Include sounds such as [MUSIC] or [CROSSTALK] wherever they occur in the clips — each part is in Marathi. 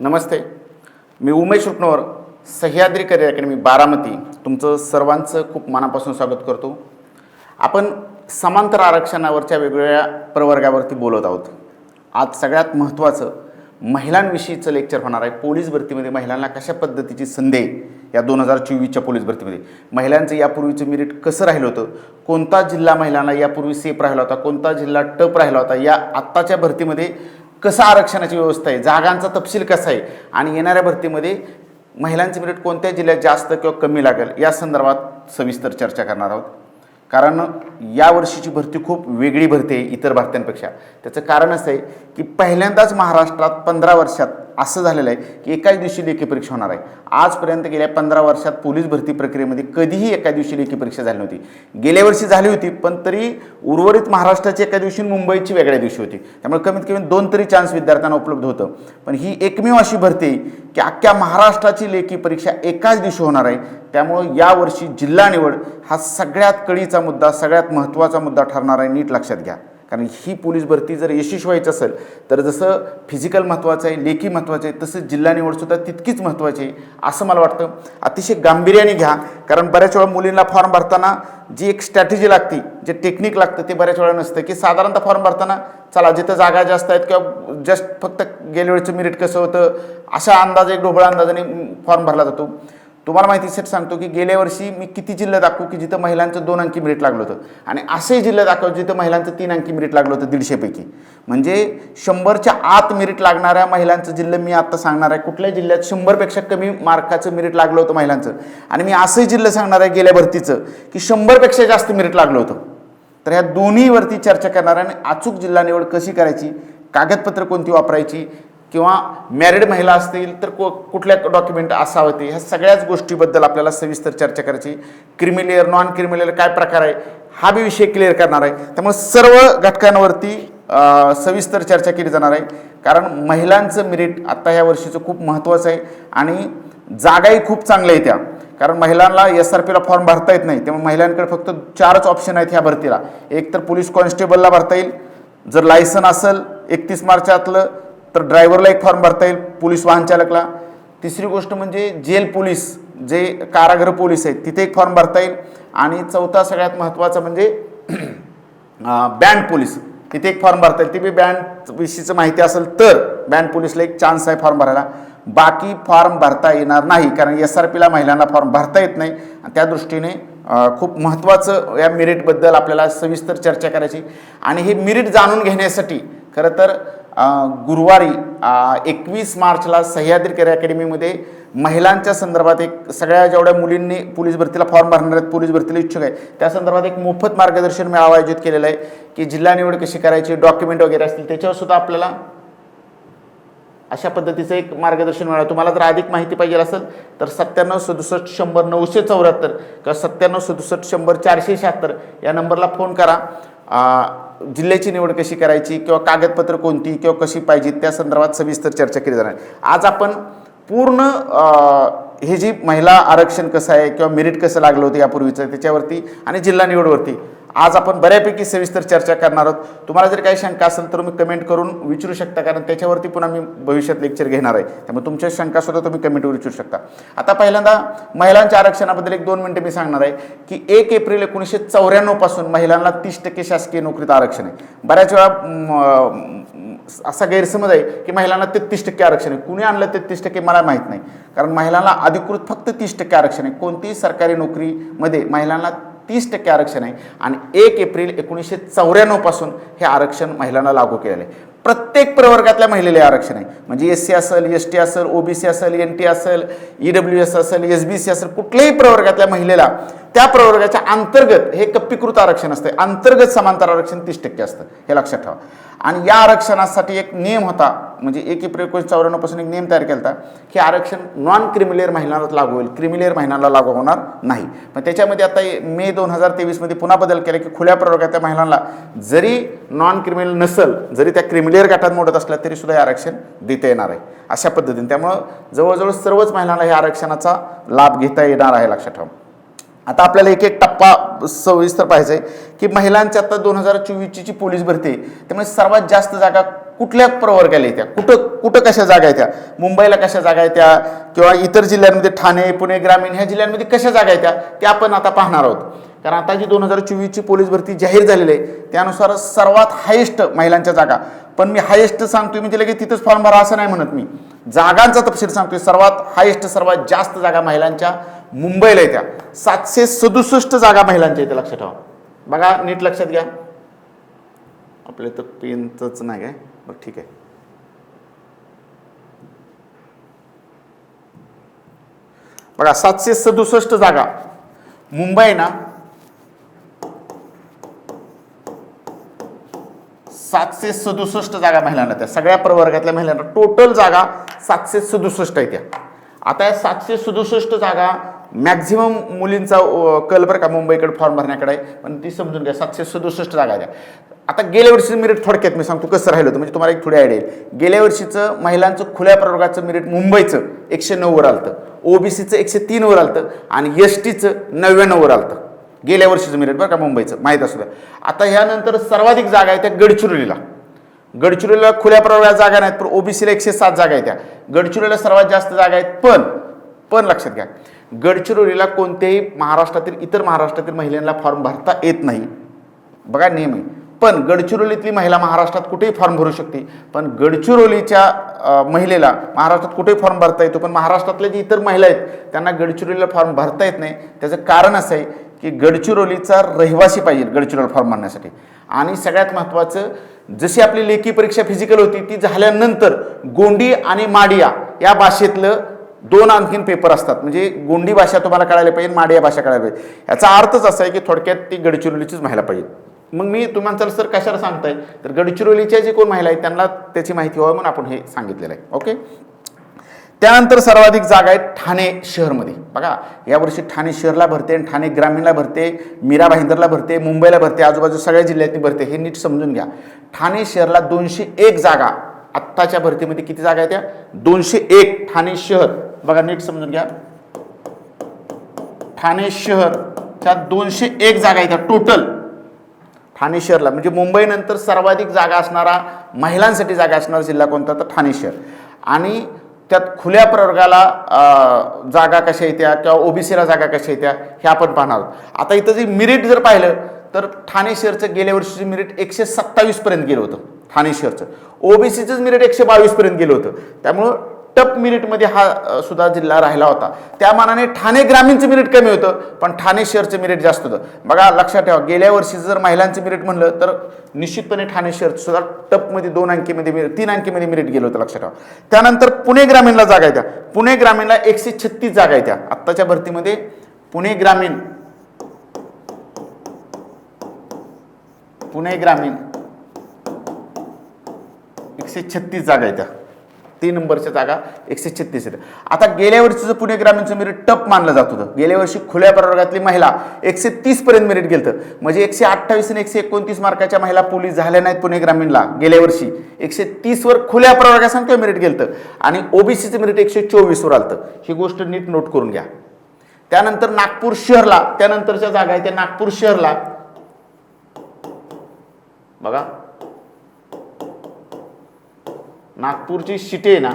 नमस्ते. मी उमेश रुपनवर सह्याद्री करिअर अकॅडमी बारामती. तुमचं सर्वांचं खूप मनापासून स्वागत करतो. आपण समांतर आरक्षणावरच्या वेगवेगळ्या प्रवर्गावरती बोलत आहोत. आज सगळ्यात महत्त्वाचं महिलांविषयीचं लेक्चर होणार आहे. पोलीस भरतीमध्ये महिलांना कशा पद्धतीची संधी आहे या दोन हजार चोवीसच्या पोलीस भरतीमध्ये? महिलांचं यापूर्वीचं मेरिट कसं राहिलं होतं? कोणता जिल्हा महिलांना यापूर्वी सेफ राहिला होता? कोणता जिल्हा टप राहिला होता? या आत्ताच्या भरतीमध्ये कसं आरक्षणाची व्यवस्था आहे? जागांचा तपशील कसा आहे? आणि येणाऱ्या भरतीमध्ये महिलांचे मेरिट कोणत्या जिल्ह्यात जास्त किंवा कमी लागेल? या संदर्भात सविस्तर चर्चा करणार आहोत. कारण या वर्षीची भरती खूप वेगळी भरती आहे इतर भरत्यांपेक्षा. त्याचं कारण असं आहे की पहिल्यांदाच महाराष्ट्रात पंधरा वर्षात असं झालेलं आहे की एकाच दिवशी लेखी परीक्षा होणार आहे. आजपर्यंत गेल्या पंधरा वर्षात पोलीस भरती प्रक्रियेमध्ये कधीही एका दिवशी लेखी परीक्षा झाली नव्हती. गेल्या वर्षी झाली होती पण तरी उर्वरित महाराष्ट्राची एका दिवशी मुंबईची वेगळ्या दिवशी होती. त्यामुळे कमीत कमी दोन तरी चान्स विद्यार्थ्यांना उपलब्ध होतं. पण ही एकमेव अशी भरती की अख्ख्या महाराष्ट्राची लेखी परीक्षा एकाच दिवशी होणार आहे. त्यामुळं यावर्षी जिल्हा निवड हा सगळ्यात कळीचा मुद्दा सगळ्यात महत्त्वाचा मुद्दा ठरणार आहे नीट लक्षात घ्या. कारण ही पोलीस भरती जर यशस्वी व्हायचं असेल तर जसं फिजिकल महत्त्वाचं आहे लेखी महत्त्वाचं आहे तसं जिल्हा निवडसुद्धा तितकीच महत्त्वाची आहे असं मला वाटतं. अतिशय गांभीर्याने घ्या कारण बऱ्याच वेळा मुलींना फॉर्म भरताना जी एक स्ट्रॅटेजी लागते जे टेक्निक लागतं ते बऱ्याच वेळा नसतं. की साधारणतः फॉर्म भरताना चला जिथं जागा जास्त आहेत किंवा जस्ट फक्त गेल्या वेळेचं मिरिट कसं होतं अशा एक ढोबळ अंदाजाने फॉर्म भरला जातो. तुम्हाला माहिती सेट सांगतो की गेल्या वर्षी मी किती जिल्हे दाखवू की जिथं महिलांचं दोन अंकी मिरिट लागलं होतं? आणि असे जिल्हे दाखव जिथं महिलांचं तीन अंकी मिरिट लागलं होतं दीडशेपैकी. म्हणजे शंभरच्या आत मेरिट लागणाऱ्या महिलांचं जिल्हे मी आत्ता सांगणार आहे. कुठल्या जिल्ह्यात शंभरपेक्षा कमी मार्काचं मिरिट लागलं होतं महिलांचं. आणि मी असंही जिल्हे सांगणार आहे गेल्या भरतीचं की शंभरपेक्षा जास्त मिरिट लागलं होतं. तर ह्या दोन्हीवरती चर्चा करणार आणि अचूक जिल्हा निवड कशी करायची कागदपत्र कोणती वापरायची किंवा मॅरिड महिला असतील तर को कुठल्या डॉक्युमेंट असावं ह्या सगळ्याच गोष्टीबद्दल आपल्याला सविस्तर चर्चा करायची. क्रिमिलेअर नॉन क्रिमिलेअर काय प्रकार आहे? हा बी विषय क्लिअर करणार आहे. त्यामुळे सर्व घटकांवरती सविस्तर चर्चा केली जाणार आहे. कारण महिलांचं मेरिट आत्ता ह्या वर्षीचं खूप महत्त्वाचं आहे. आणि जागाही खूप चांगल्या आहेत त्या. कारण महिलांना एस आर पीला फॉर्म भरता येत नाही. त्यामुळे महिलांकडे फक्त चारच ऑप्शन आहेत ह्या भरतीला. एक तर पोलीस कॉन्स्टेबलला भरता येईल. जर लायसन असेल एकतीस मार्चातलं तर ड्रायव्हरला एक फॉर्म भरता येईल पोलीस वाहनचालकला तिसरी गोष्ट म्हणजे जेल पोलीस जे कारागृह पोलीस आहेत तिथे एक फॉर्म भरता येईल. आणि चौथा सगळ्यात महत्त्वाचा म्हणजे [CLEARS THROAT] बँड पोलीस तिथे एक फॉर्म भरता येईल. ते बी बँड विषयीचं माहिती असेल तर बँड पोलीसला एक चान्स आहे फॉर्म भरायला. बाकी फॉर्म भरता येणार नाही कारण एस आर पीला महिलांना फॉर्म भरता येत नाही. त्या दृष्टीने खूप महत्त्वाचं या मिरिटबद्दल आपल्याला सविस्तर चर्चा करायची. आणि हे मिरिट जाणून घेण्यासाठी खरं तर गुरुवारी एकवीस मार्चला सह्याद्री केअर अकॅडमीमध्ये महिलांच्या संदर्भात एक सगळ्या जेवढ्या मुलींनी पोलीस भरतीला फॉर्म भरणार आहेत पोलीस भरतीला इच्छुक आहे त्या संदर्भात एक मोफत मार्गदर्शन मेळावा आयोजित केलेला आहे की जिल्हा निवड कशी करायची डॉक्युमेंट वगैरे असतील त्याच्यावर सुद्धा आपल्याला अशा पद्धतीचं एक मार्गदर्शन मिळालं. तुम्हाला जर अधिक माहिती पाहिजे असेल तर सत्त्याण्णव सदुसष्ट शंभर नऊशे चौऱ्याहत्तर किंवा सत्त्याण्णव सदुसष्ट शंभर चारशे शहात्तर या नंबरला फोन करा. जिल्ह्याची निवड कशी करायची किंवा कागदपत्र कोणती किंवा कशी पाहिजे त्या संदर्भात सविस्तर चर्चा केली जाणार आहे. आज आपण पूर्ण हे जी महिला आरक्षण कसं आहे किंवा मेरिट कसं लागलं होतं यापूर्वीचं त्याच्यावरती आणि जिल्हा निवडवरती आज आपण बऱ्यापैकी सविस्तर चर्चा करणार आहोत. तुम्हाला जर काही शंका असेल तर तुम्ही कमेंट करून विचारू शकता कारण त्याच्यावरती पुन्हा मी भविष्यात लेक्चर घेणार आहे. त्यामुळे तुमच्या शंकासुद्धा तुम्ही कमेंटवर विचारू शकता. आता पहिल्यांदा महिलांच्या आरक्षणाबद्दल एक दोन मिनटं मी सांगणार आहे की एक एप्रिल एकोणीसशे चौऱ्याण्णवपासून महिलांना तीस टक्के शासकीय नोकरीत आरक्षण आहे. बऱ्याच वेळा असा गैरसमज आहे की महिलांना तेहतीस टक्के आरक्षण आहे. कुणी आणलं तेहतीस टक्के मला माहीत नाही. कारण महिलांना अधिकृत फक्त तीस टक्के आरक्षण आहे. कोणतीही सरकारी नोकरीमध्ये महिलांना तीस टक्के आरक्षण आहे. आणि एक एप्रिल एकोणीसशे चौऱ्याण्णवपासून हे आरक्षण महिलांना लागू केलेलं आहे. प्रत्येक प्रवर्गातल्या महिलेला आरक्षण आहे. म्हणजे एस सी असेल एस टी असेल ओबीसी असेल एन टी असेल ई डब्ल्यू एस असेल एस बी सी असेल कुठल्याही प्रवर्गातल्या महिलेला त्या प्रवर्गाच्या अंतर्गत हे कप्पीकृत आरक्षण असतं अंतर्गत समांतर आरक्षण तीस टक्के असतं. हे लक्षात ठेवा. आणि या आरक्षणासाठी एक नियम होता. म्हणजे एक एप्रिल एकोणीस चौऱ्याण्णवपासून एक नियम तयार केला होता की आरक्षण नॉन क्रिमिलेअर महिलांनाच लागू होईल. क्रिमिलेअर महिलांना लागू होणार नाही. पण त्याच्यामध्ये आता मे दोन हजार तेवीसमध्ये पुन्हा बदल केला की खुल्या प्रवर्गातल्या महिलांना जरी नॉन क्रिमिनल नसल जरी त्या क्रिमिलेअर गटात मोडत असल्या तरीसुद्धा हे आरक्षण देता येणार आहे. अशा पद्धतीने. त्यामुळं जवळजवळ सर्वच महिलांना या आरक्षणाचा लाभ घेता येणार आहे लक्षात ठेवा. आता आपल्याला एक एक टप्पा सविस्तर पाहायचा आहे की महिलांची आता दोन हजार चोवीसची जी पोलीस भरती आहे त्यामुळे सर्वात जास्त जागा कुठल्या प्रवर्गाला येत्या? कुठं कुठं कशा जागा येत्या? मुंबईला कशा जागा येत्या? किंवा इतर जिल्ह्यांमध्ये ठाणे पुणे ग्रामीण ह्या जिल्ह्यांमध्ये कशा जागा येत्या? ते आपण आता पाहणार आहोत. कारण आता जी दोन हजार चोवीसची पोलीस भरती जाहीर झालेली आहे त्यानुसार सर्वात हायेस्ट महिलांच्या जागा. पण मी हायेस्ट सांगतोय म्हणजे लगेच तिथंच फॉर्म भरा असं नाही म्हणत मी. जागांचा तपशील सांगतोय सर्वात हायेस्ट सर्वात जास्त जागा महिलांच्या मुंबईला येत्या. सातशे सदुसष्ट जागा महिलांच्या इथे लक्षात ठेवा. बघा नीट लक्षात घ्या. आपल्या तर पेनच नाही काय? बरं ठीक आहे. बघा सातशे सदुसष्ट जागा. मुंबई ना सातशे सदुसष्ट जागा महिलांना त्या सगळ्या प्रवर्गातल्या महिलांना. टोटल जागा सातशे सदुसष्ट आहे त्या. आता या सातशे सदुसष्ट जागा मॅक्झिमम मुलींचा कल बरं का मुंबईकडे फॉर्म भरण्याकडे आहे. पण ती समजून घ्या सातशे सदुसष्ट जागा द्या. आता गेल्या वर्षीचं मिरिट थोडक्यात मी सांगतो कसं राहिलं होतं म्हणजे तुम्हाला एक थोडी आयडिया येईल. गेल्या वर्षीचं महिलांचं खुल्या प्रवर्गाचं मिरिट मुंबईचं एकशे नऊवर आलतं. ओबीसीचं एकशे तीनवर आलतं आणि एस टीचं नव्याण्णववर आलतं. गेल्या वर्षीचं मिरिट बरं का मुंबईचं माहीत असू द्या. आता ह्यानंतर सर्वाधिक जागा आहे त्या गडचिरोलीला. गडचिरोलीला खुल्या प्रवर्गात जागा नाहीत पण ओबीसीला एकशे सात जागा आहेत त्या. गडचिरोलीला सर्वात जास्त जागा आहेत पण पण लक्षात घ्या. गडचिरोलीला कोणत्याही महाराष्ट्रातील इतर महाराष्ट्रातील महिलांना फॉर्म भरता येत नाही. बघा नियम आहे. पण गडचिरोलीतली महिला महाराष्ट्रात कुठेही फॉर्म भरू शकते. पण गडचिरोलीच्या महिलेला महाराष्ट्रात कुठेही फॉर्म भरता येतो. पण महाराष्ट्रातल्या जी इतर महिला आहेत त्यांना गडचिरोलीला फॉर्म भरता येत नाही. त्याचं कारण असं आहे की गडचिरोलीचा रहिवासी पाहिजे गडचिरोली फॉर्म मारण्यासाठी आणि सगळ्यात महत्त्वाचं जशी आपली लेखी परीक्षा फिजिकल होती ती झाल्यानंतर गोंडी आणि माडिया या भाषेतलं दोन आणखीन पेपर असतात. म्हणजे गोंडी भाषा तुम्हाला कळायला पाहिजे माडिया भाषा कळायला पाहिजे. याचा अर्थच असा आहे की थोडक्यात ती गडचिरोलीचीच महिला पाहिजे. मग मी तुम्हाला सर कशाला सांगताय? तर गडचिरोलीच्या जे कोण महिला आहेत त्यांना त्याची माहिती व्हावी म्हणून आपण हे सांगितलेलं आहे. ओके त्यानंतर सर्वाधिक जागा आहेत ठाणे शहरमध्ये. बघा यावर्षी ठाणे शहरला भरते आणि ठाणे ग्रामीणला भरते मीरा भाईंदरला भरते मुंबईला भरते आजूबाजू सगळ्या जिल्ह्यातनी भरते हे नीट समजून घ्या. ठाणे शहरला दोनशे एक जागा आत्ताच्या भरतीमध्ये किती जागा आहेत त्या दोनशे एक ठाणे शहर. बघा नीट समजून घ्या. ठाणे शहरच्या दोनशे एक जागा आहेत त्या टोटल ठाणे शहरला म्हणजे मुंबईनंतर सर्वाधिक जागा असणारा महिलांसाठी जागा असणारा जिल्हा कोणता? तर ठाणे शहर. आणि त्यात खुल्या प्रवर्गाला जागा कशा येत्या किंवा ओबीसीला जागा कशा येत्या हे आपण पाहणार आहोत. आता इथं जे मिरिट जर पाहिलं तर ठाणे शहरचं गेल्या वर्षीचं मिरिट एकशे सत्तावीसपर्यंत गेलं होतं. ठाणे शहरचं. ओबीसीचंच मिरिट एकशे बावीसपर्यंत गेलं होतं. त्यामुळं टप मिरिटमध्ये हा सुद्धा जिल्हा राहिला होता. त्या मानाने ठाणे ग्रामीणचं मिरिट कमी होतं पण ठाणे शहरचं मिरिट जास्त होतं. बघा लक्षात ठेवा गेल्या वर्षी जर महिलांचं मिरिट म्हणलं तर निश्चितपणे ठाणे शहर सुद्धा टपमध्ये दोन अंकीमध्ये मिरिट तीन अंकीमध्ये मिरिट गेलं होतं लक्षात ठेवा. त्यानंतर पुणे ग्रामीणला जागा येत्या पुणे ग्रामीणला एकशे छत्तीस जागा येत्या आत्ताच्या भरतीमध्ये पुणे ग्रामीण पुणे ग्रामीण एकशे छत्तीस जागा येत्या तीन नंबरच्या जागा एकशे छत्तीस आहेत आता गेल्या वर्षीचं पुणे ग्रामीणचं मेरिट टप मानलं जात होतं. गेल्या वर्षी खुल्या प्रवर्गातली महिला एकशे तीस पर्यंत मेरिट गेलं म्हणजे एकशे अठ्ठावीस आणि एकशे एकोणतीस मार्काच्या महिला पोलीस झाल्या नाहीत पुणे ग्रामीणला गेल्या वर्षी. एकशे तीसवर खुल्या प्रवर्गात सांगतोय मेरिट गेलं आणि ओबीसीचं मेरिट एकशे चोवीसवर आलं ही गोष्ट नीट नोट करून घ्या. त्यानंतर नागपूर शहरला त्यानंतरच्या जागा आहे त्या नागपूर शहरला. बघा. नागपूरची सिटी आहे ना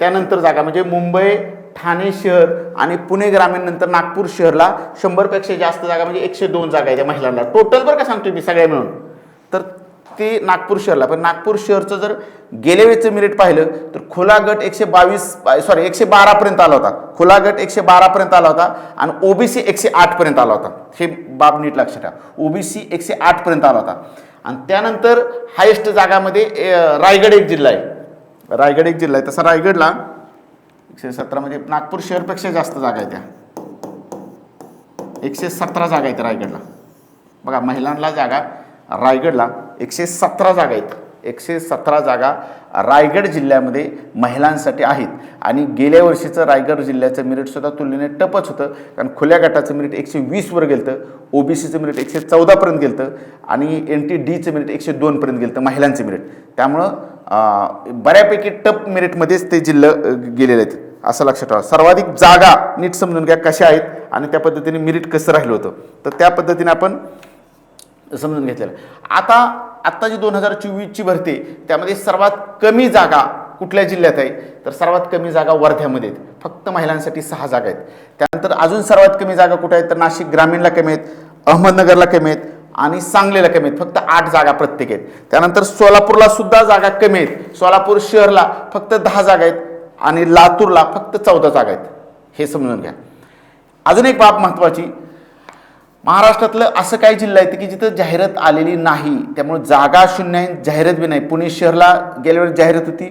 त्यानंतर जागा. म्हणजे मुंबई ठाणे शहर आणि पुणे ग्रामीण नंतर नागपूर शहरला शंभरपेक्षा जास्त जागा म्हणजे एकशे दोन जागा आहे त्या महिलांना. टोटल बरं का सांगतोय मी सगळ्या मिळून? तर ते नागपूर शहरला. पण नागपूर शहरचं जर गेल्या वेळेचं मिनिट पाहिलं तर खुला गट एकशे बावीस सॉरी एकशे बारापर्यंत आला होता. खुला गट एकशे बारापर्यंत आला होता आणि ओबीसी एकशे आठपर्यंत आला होता. हे बाब नीट लक्षात ठेवा. ओबीसी एकशे आठपर्यंत आला होता. आणि त्यानंतर हायेस्ट जागामध्ये रायगड एक जिल्हा आहे. रायगड एक जिल्हा आहे. तसा रायगडला एकशे सतरा म्हणजे नागपूर शहरपेक्षा जास्त जागा आहे त्या. एकशे सतरा जागा आहेत रायगडला. बघा महिलांना जागा रायगडला एकशे सतरा जागा आहेत. एकशे सतरा जागा रायगड जिल्ह्यामध्ये महिलांसाठी आहेत. आणि गेल्या वर्षीचं रायगड जिल्ह्याचं मिरिटसुद्धा तुलनेने टपच होतं. कारण खुल्या गटाचं मिरिट एकशे वीसवर गेलं ओबीसीचं मिरिट एकशे चौदापर्यंत गेलं आणि एन टी डीचं मिरिट एकशे दोनपर्यंत गेलं महिलांचं मिरिट त्यामुळं बऱ्यापैकी टप मेरिटमध्येच ते जिल्हे गेलेले आहेत. असं लक्षात ठेवा. सर्वाधिक जागा नीट समजून घ्या कशा आहेत आणि त्या पद्धतीने मिरिट कसं राहिलं होतं. तर त्या पद्धतीने आपण समजून घेतलेलं आता आत्ता जी दोन हजार चोवीसची भरती त्यामध्ये सर्वात कमी जागा कुठल्या जिल्ह्यात आहे? तर सर्वात कमी जागा वर्ध्यामध्ये आहेत. फक्त महिलांसाठी सहा जागा आहेत. त्यानंतर अजून सर्वात कमी जागा कुठे आहेत? तर नाशिक ग्रामीणला कमी आहेत अहमदनगरला कमी आहेत आणि सांगलीला कमी आहेत. फक्त आठ जागा प्रत्येक आहेत. त्यानंतर सोलापूरला सुद्धा जागा कमी आहेत. सोलापूर शहरला फक्त दहा जागा आहेत आणि लातूरला फक्त चौदा जागा आहेत. हे समजून घ्या. अजून एक बाब महत्त्वाची महाराष्ट्रातलं असं काही जिल्हा आहे की जिथं जाहिरात आलेली नाही त्यामुळे जागा शून्य आहे जाहिरात बी नाही. पुणे शहरला गेल्या वेळेस जाहिरात होती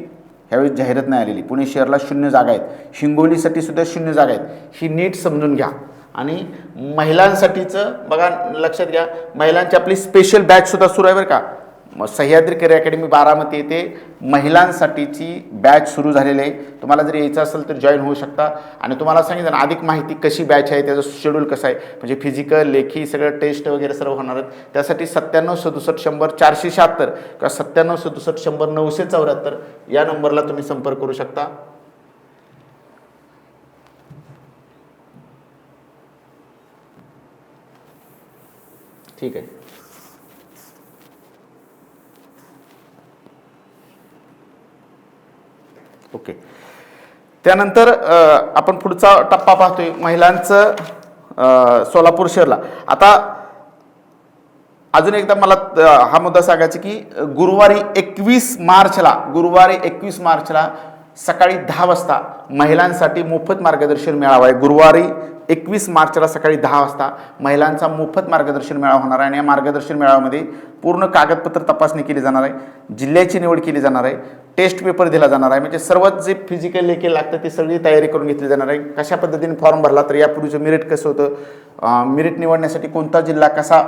ह्यावेळेस जाहिरात नाही आलेली. पुणे शहरला शून्य जागा आहेत. हिंगोलीसाठी सुद्धा शून्य जागा आहेत. ही नीट समजून घ्या. आणि महिलांसाठीचं बघा लक्षात घ्या महिलांची आपली स्पेशल बॅच सुद्धा सुरू आहे बरं का. मग सह्याद्री करिअर अकॅडमी बारामती येथे महिलांसाठीची बॅच सुरू झालेली आहे. तुम्हाला जर यायचं असेल तर जॉईन होऊ शकता. आणि तुम्हाला सांगितलं ना अधिक माहिती कशी बॅच आहे त्याचं शेड्यूल कसं आहे म्हणजे फिजिकल लेखी सगळं टेस्ट वगैरे सर्व होणार आहेत. त्यासाठी सत्त्याण्णव सदुसष्ट शंभर चारशे शहात्तर किंवा सत्त्याण्णव सदुसष्ट शंभर नऊशे चौऱ्याहत्तर या नंबरला तुम्ही संपर्क करू शकता. ठीक आहे. ओके. त्यानंतर आपण पुढचा टप्पा पाहतोय महिलांचं सोलापूर शहरला आता अजून एकदा मला हा मुद्दा सांगायचा की गुरुवारी एकवीस मार्चला गुरुवारी एकवीस मार्चला सकाळी दहा वाजता महिलांसाठी मोफत मार्गदर्शन मेळावा आहे. गुरुवारी एकवीस मार्चला सकाळी दहा वाजता महिलांचा मोफत मार्गदर्शन मेळावा होणार आहे आणि या मार्गदर्शन मेळाव्यामध्ये पूर्ण कागदपत्र तपासणी केली जाणार आहे. जिल्ह्याची निवड केली जाणार आहे. टेस्ट पेपर दिला जाणार आहे. म्हणजे सर्वच जे फिजिकल लेखी लागतं ती सगळी तयारी करून घेतली जाणार आहे. कशा पद्धतीने फॉर्म भरला तर यापूर्वीचं मेरिट कसं होतं? मेरिट निवडण्यासाठी कोणता जिल्हा कसा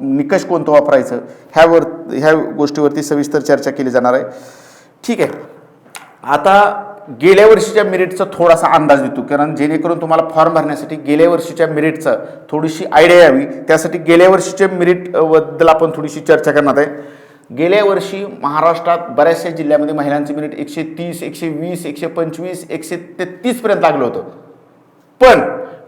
निकष कोणतं वापरायचं? ह्यावर ह्या गोष्टीवरती सविस्तर चर्चा केली जाणार आहे. ठीक आहे. आता गेल्या वर्षीच्या मेरिटचा थोडासा अंदाज देतो. कारण जेणेकरून तुम्हाला फॉर्म भरण्यासाठी गेल्या वर्षीच्या मेरिटचा थोडीशी आयडिया यावी. त्यासाठी गेल्या वर्षीच्या मेरिट आपण थोडीशी चर्चा करणार आहे. गेल्या वर्षी महाराष्ट्रात बऱ्याचशा जिल्ह्यामध्ये महिलांचं मिनिट एकशे तीस एकशे वीस एकशे पंचवीस एकशे तेहतीसपर्यंत लागलं होतं. पण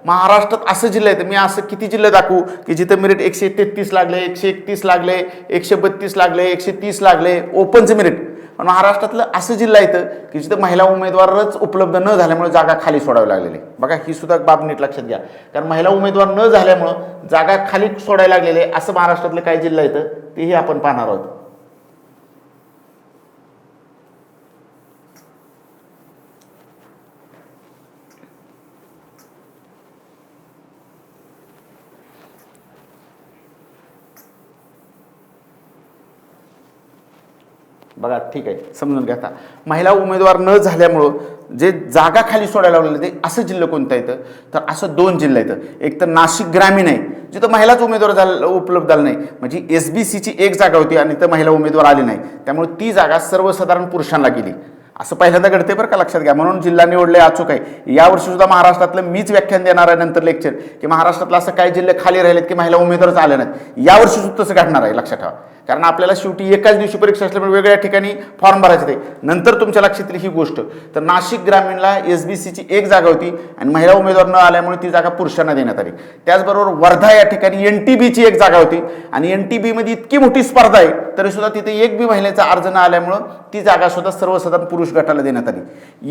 महाराष्ट्रात असं जिल्हा आहेत मी असं किती जिल्हे दाखवू की जिथं मिनिट एकशे तेहतीस लागले एकशे एकतीस लागले एकशे बत्तीस लागले एकशे तीस लागले ओपनचं मिनिट. पण महाराष्ट्रातलं असं जिल्हा येतं की जिथं महिला उमेदवारच उपलब्ध न झाल्यामुळे जागा खाली सोडावी लागलेली बघा ही सुद्धा बाब नीट लक्षात घ्या. कारण महिला उमेदवार न झाल्यामुळं जागा खाली सोडायला लागलेले असं महाराष्ट्रातलं काही जिल्हा येतं तेही आपण पाहणार आहोत. बघा ठीक आहे समजून घ्या आता. महिला उमेदवार न झाल्यामुळं जे जागा खाली सोडायला लावलेलं ते असं जिल्हा कोणतं येतं तर असं दोन जिल्हा येतं एक तर नाशिक ग्रामीण आहे जिथं महिलाच उमेदवार झाला उपलब्ध झाला नाही. म्हणजे एस बी सीची एक जागा होती आणि तर महिला उमेदवार आली नाही. त्यामुळे ती जागा सर्वसाधारण पुरुषांना गेली. असं पहिल्यांदा घडते बरं का लक्षात घ्या. म्हणून जिल्हा निवडले अचूक आहे. यावर्षी सुद्धा महाराष्ट्रातलं मीच व्याख्यान देणार आहे नंतर लेक्चर की महाराष्ट्रातलं असं काही जिल्हे खाली राहिलेत की महिला उमेदवारच आले नाहीत. यावर्षी सुद्धा तसं घडणार आहे लक्षात ठेवा. कारण आपल्याला शेवटी एकाच दिवशी परीक्षा असल्यामुळे वेगळ्या ठिकाणी फॉर्म भरायचे ते नंतर तुमच्या लक्षात येईल ही गोष्ट. तर नाशिक ग्रामीणला एस बी सीची एक जागा होती आणि महिला उमेदवार न आल्यामुळे ती जागा पुरुषांना देण्यात आली. त्याचबरोबर वर्धा या ठिकाणी एन टी बीची एक जागा होती आणि एन टी बीमध्ये इतकी मोठी स्पर्धा आहे तरी सुद्धा तिथे एक बी महिलेचा अर्ज न आल्यामुळं ती जागा सुद्धा सर्वसाधारण पुरुष गटाला देण्यात आली.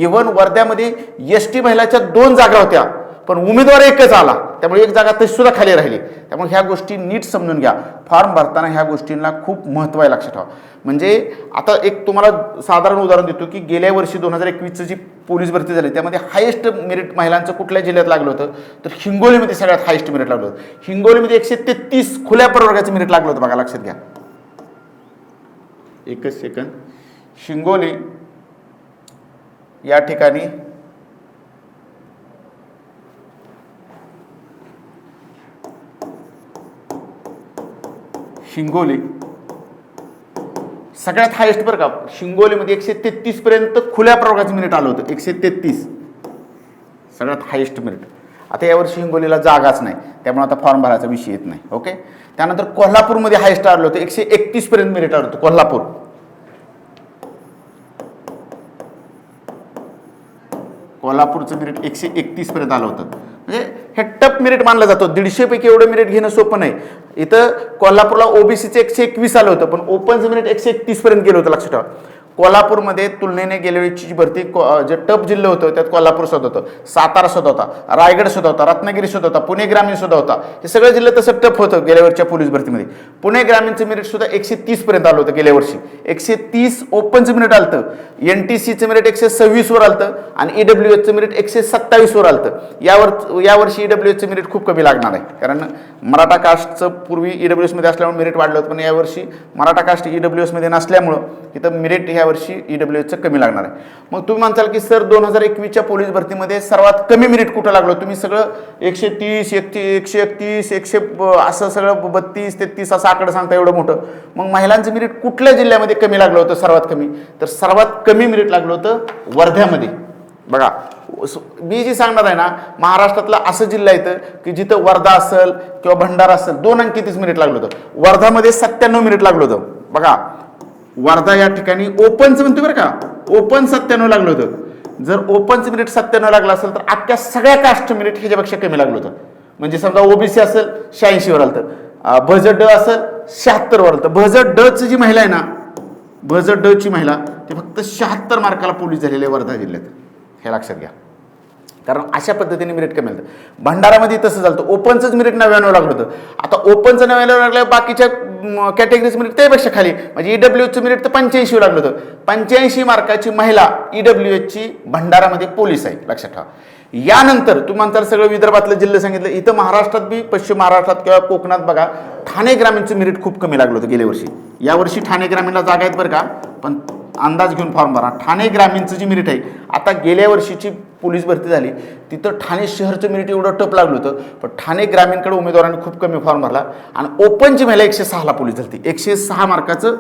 इव्हन वर्ध्यामध्ये एस टी महिलाच्या दोन जागा होत्या. पण उमेदवार एकच आला. त्यामुळे एक जागा तशी सुद्धा खाली राहिली. त्यामुळे ह्या गोष्टी नीट समजून घ्या. फॉर्म भरताना ह्या गोष्टींना खूप महत्त्व आहे लक्षात ठेवा. म्हणजे आता एक तुम्हाला साधारण उदाहरण देतो की गेल्या वर्षी दोन हजार एकवीसचं जी पोलीस भरती झाली त्यामध्ये हायेस्ट मेरिट महिलांचं कुठल्या जिल्ह्यात लागलं होतं? तर हिंगोलीमध्ये सगळ्यात हायेस्ट मेरिट लागलं होतं. हिंगोलीमध्ये एकशे तेहतीस खुल्या प्रवर्गाचं मेरिट लागलं होतं बघा लक्षात घ्या. एकच सेकंद हिंगोली या ठिकाणी हिंगोली सगळ्यात हायेस्ट बरं का शिंगोलीमध्ये एकशे तेहतीस पर्यंत खुल्या प्रवर्गाचं मिनिट आलं होतं. एकशे तेहतीस. सगळ्यात हायेस्ट मिनिट आता यावर्षी हिंगोलीला जागाच नाही. त्यामुळे आता फॉर्म भरायचा विषय येत नाही. ओके त्यानंतर कोल्हापूरमध्ये हायेस्ट आलं होतं. एकशे एकतीस पर्यंत मिनिट आलं होतं कोल्हापूर. कोल्हापूरचं मिरिट एकशे एकतीसपर्यंत आलं होतं. म्हणजे हे टप मिरिट मानलं जातं. दीडशेपैकी एवढं मिरिट घेणं सोपं नाही. इथं कोल्हापूरला ओबीसीचं एकशे एकवीस आलं होतं पण ओपन जमिनीत एकशे एकतीसपर्यंत गेलं होतं लक्षात ठेवा. कोल्हापूरमध्ये तुलनेने गेल्यावेळीची जी भरती जे टप जिल्हे होतं त्यात कोल्हापूर सुद्धा होतं सातारा सुद्धा होता रायगड सुद्धा होता रत्नागिरी सुद्धा होता पुणे ग्रामीण सुद्धा होता. हे सगळे जिल्हे तसं टप होतं गेल्या वर्षीच्या पोलीस भरतीमध्ये. पुणे ग्रामीणचं मेरिट सुद्धा एकशे तीसपर्यंत आलं होतं गेल्या वर्षी. एकशे तीस ओपनचं मेरिट आलं एन टी सीचं मेरिट एकशे सव्वीसवर आलं आणि ई डब्ल्यू एचचं मेरिट एकशे सत्तावीसवर आलं यावर यावर्षी ई डब्ल्यू एचचं मेरिट खूप कमी लागणार आहे. कारण मराठा कास्टचं पूर्वी ई डब्ल्यू एसमध्ये असल्यामुळे मेरिट वाढलं होतं पण यावर्षी मराठा कास्ट ई डब्ल्यू एसमध्ये नसल्यामुळं इथं मेरिट ह्या वर्षी ई डब्ल्यू एचं कमी लागणार आहे. मग तुम्ही म्हणताल की सर दोन हजार एकवीसच्या पोलीस भरतीमध्ये सर्वात कमी मिनिट कुठं लागलं? तुम्ही सगळं एकशे तीस एकशे एकशे एकतीस एकशे असं सगळं बत्तीस तेहतीस असं आकडं सांगता एवढं मोठं. मग महिलांचं मिनिट कुठल्या जिल्ह्यामध्ये कमी लागलं होतं सर्वात कमी? तर सर्वात कमी मिनिट लागलं होतं वर्ध्यामध्ये. बघा मी जी सांगणार आहे ना महाराष्ट्रातलं असं जिल्हा येतं की जिथं वर्धा असेल किंवा भंडारा असेल दोन अंकी तीस मिनिट लागलं होतं. वर्धामध्ये सत्त्याण्णव मिनिट लागलं होतं. बघा वर्धा या ठिकाणी ओपनचं म्हणतो बरं का? ओपन सत्त्याण्णव लागलं होतं. जर ओपनचं मिनिट सत्त्याण्णव लागलं असेल तर अख्ख्या सगळ्या कास्ट मिनिट ह्याच्यापेक्षा कमी लागलं होतं. म्हणजे समजा ओबीसी असेल शहाऐंशीवर आलं तर भजट ड असेल शहात्तरवर आलं तर भजट डचं जी महिला आहे ना भजट डची महिला ते फक्त शहात्तर मार्काला पोलीस झालेले आहे वर्धा जिल्ह्यात. हे लक्षात घ्या. कारण अशा पद्धतीने मिरिट कमी आलं भंडारामध्ये तसं झालं ओपनचंच मिरिट नव्याण्णव लागलं होतं. आता ओपनचं नव्याण्णव लागलं बाकीच्या कॅटेगरीज मिरिट त्यापेक्षा खाली. म्हणजे ईडब्ल्यू एचचं मिरिट तर पंच्याऐंशी लागलं होतं. पंच्याऐंशी मार्काची महिला ईडब्ल्यू एचची भंडारामध्ये पोलीस आहे. लक्षात ठेवा. यानंतर तुम्हाला म्हणताल सगळं विदर्भातलं जिल्हे सांगितलं. इथं महाराष्ट्रात बी पश्चिम महाराष्ट्रात किंवा कोकणात बघा ठाणे ग्रामीणचं मिरिट खूप कमी लागलं होतं गेल्या वर्षी. यावर्षी ठाणे ग्रामीणला जागा आहेत बरं का पण अंदाज घेऊन फॉर्म भरा. ठाणे ग्रामीणचं जी मिरिट आहे आता गेल्या वर्षीची पोलीस भरती झाली. तिथं ठाणे शहरचं मिनिट एवढं टप लागलं होतं. पण ठाणे ग्रामीणकडे उमेदवारांनी खूप कमी फॉर्म भरला. आणि ओपनची महिला एकशे सहाला पोलीस झाली एकशे सहा मार्काचं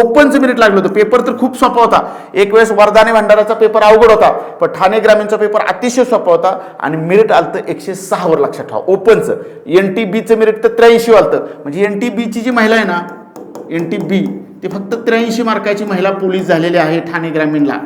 ओपनचं मिनिट लागलं होतं. पेपर तर खूप सोपा होता. एक वेळेस वरदाने भंडाराचा पेपर अवघड होता. पण ठाणे ग्रामीणचा पेपर अतिशय सोपा होता. आणि मिरिट आलं तर एकशे सहावर लक्षात ठेवा. ओपनचं एन टी बीचं मिरिट तर त्र्याऐंशी आलं. म्हणजे एन टी बीची जी महिला आहे ना एन टी बी ती फक्त त्र्याऐंशी मार्काची महिला पोलीस झालेली आहे ठाणे ग्रामीणला.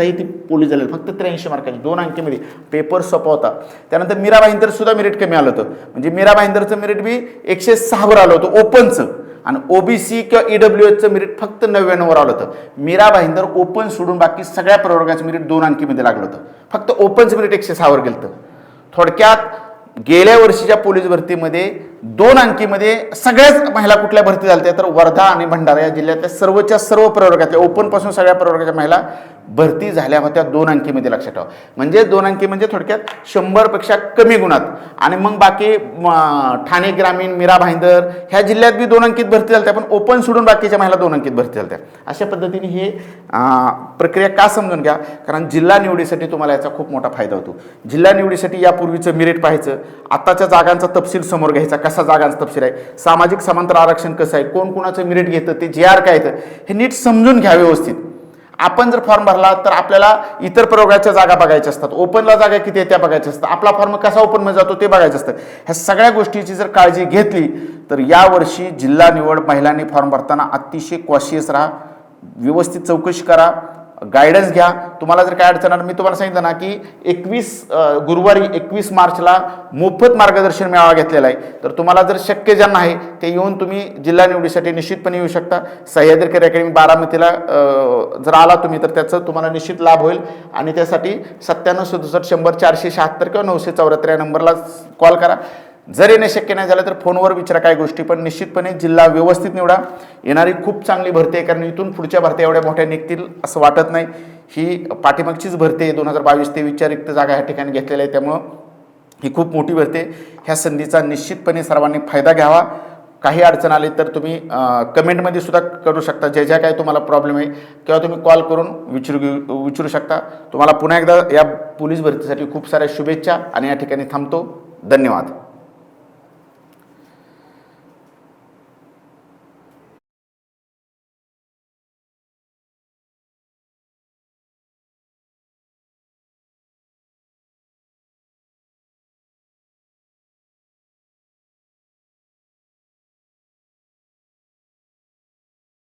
आत्ताही ती पोलीस झालेली फक्त त्र्याऐंशी मार्काची दोन अंकीमध्ये. पेपर सोपा होता. त्यानंतर मीरा भाईंदरसुद्धा मेरिट कमी आलं होतं. म्हणजे मीरा भाईंदरचं मेरिट बी एकशे सहावर आलं होतं ओपनचं आणि ओबीसी किंवा ईडब्ल्यू एचचं मेरिट फक्त नव्याण्णववर आलं होतं. मीरा भाईंदर ओपन सोडून बाकी सगळ्या प्रवर्गाचं मेरिट दोन अंकीमध्ये लागलं होतं. फक्त ओपनचं मेरिट एकशे सहावर गेलं होतं थोडक्यात गेल्या वर्षीच्या पोलीस भरतीमध्ये दोन अंकीमध्ये सगळ्याच महिला कुठल्या भरती झाल्या तर वर्धा आणि भंडारा या जिल्ह्यातल्या सर्वच्या सर्व प्रवर्गातल्या ओपनपासून सगळ्या प्रवर्गाच्या महिला भरती झाल्या होत्या दोन अंकीमध्ये लक्षात ठेवा. म्हणजे दोन अंकी म्हणजे थोडक्यात शंभरपेक्षा कमी गुणात. आणि मग बाकी ठाणे ग्रामीण मीरा भाईंदर ह्या जिल्ह्यात बी दोन अंकीत भरती झाल्या पण ओपन सोडून बाकीच्या महिला दोन अंकीत भरती झाल्या अशा पद्धतीने हे प्रक्रिया का समजून घ्या? कारण जिल्हा निवडीसाठी तुम्हाला याचा खूप मोठा फायदा होतो. जिल्हा निवडीसाठी यापूर्वीचं मिरिट पाहायचं आत्ताच्या जागांचा तपशील समोर घ्यायचा कसा जागांचा तपशील आहे सामाजिक समांतर आरक्षण कसं आहे कोण कोणाचं मेरिट घेतं ते जे आर काय येतं हे नीट समजून घ्या व्यवस्थित. आपण जर फॉर्म भरला तर आपल्याला इतर प्रयोगाच्या जागा बघायच्या असतात. ओपनला जागा किती आहे त्या बघायच्या असतात. आपला फॉर्म कसा ओपनमध्ये जातो ते बघायचं असतं. ह्या सगळ्या गोष्टीची जर काळजी घेतली तर यावर्षी जिल्हा निवड महिलांनी फॉर्म भरताना अतिशय क्वॉशियस राहा. व्यवस्थित चौकशी करा. गायडन्स घ्या. तुम्हाला जर काय अडचण आलं मी तुम्हाला सांगितलं ना की एकवीस गुरुवारी एकवीस मार्चला मोफत मार्गदर्शन मेळावा घेतलेला आहे. तर तुम्हाला जर शक्य ज्यांना आहे ते येऊन तुम्ही जिल्हा निवडीसाठी निश्चितपणे येऊ शकता. सह्याद्री करिअर अकॅडमी बारामतीला जर आला तुम्ही तर त्याचं तुम्हाला निश्चित लाभ होईल. आणि त्यासाठी सत्त्याण्णव सदुसष्ट शंभर चारशे शहात्तर किंवा नऊशे चौऱ्याहत्तर या नंबरला कॉल करा. जर येणे शक्य नाही झालं तर फोनवर विचारा काय गोष्टी पण निश्चितपणे जिल्हा व्यवस्थित निवडा. येणारी खूप चांगली भरती आहे कारण इथून पुढच्या भरत्या एवढ्या मोठ्या निघतील असं वाटत नाही. ही पाठीमागचीच भरती आहे दोन हजार बावीस तेवीसच्या रिक्त जागा ह्या ठिकाणी घेतलेल्या आहे त्यामुळं ही खूप मोठी भरती आहे. ह्या संधीचा निश्चितपणे सर्वांनी फायदा घ्यावा. काही अडचण आली तर तुम्ही कमेंटमध्ये सुद्धा करू शकता. ज्या ज्या काही तुम्हाला प्रॉब्लेम आहे किंवा तुम्ही कॉल करून विचारू घेऊ- विचारू शकता. तुम्हाला पुन्हा एकदा या पोलीस भरतीसाठी खूप साऱ्या शुभेच्छा आणि या ठिकाणी थांबतो. धन्यवाद.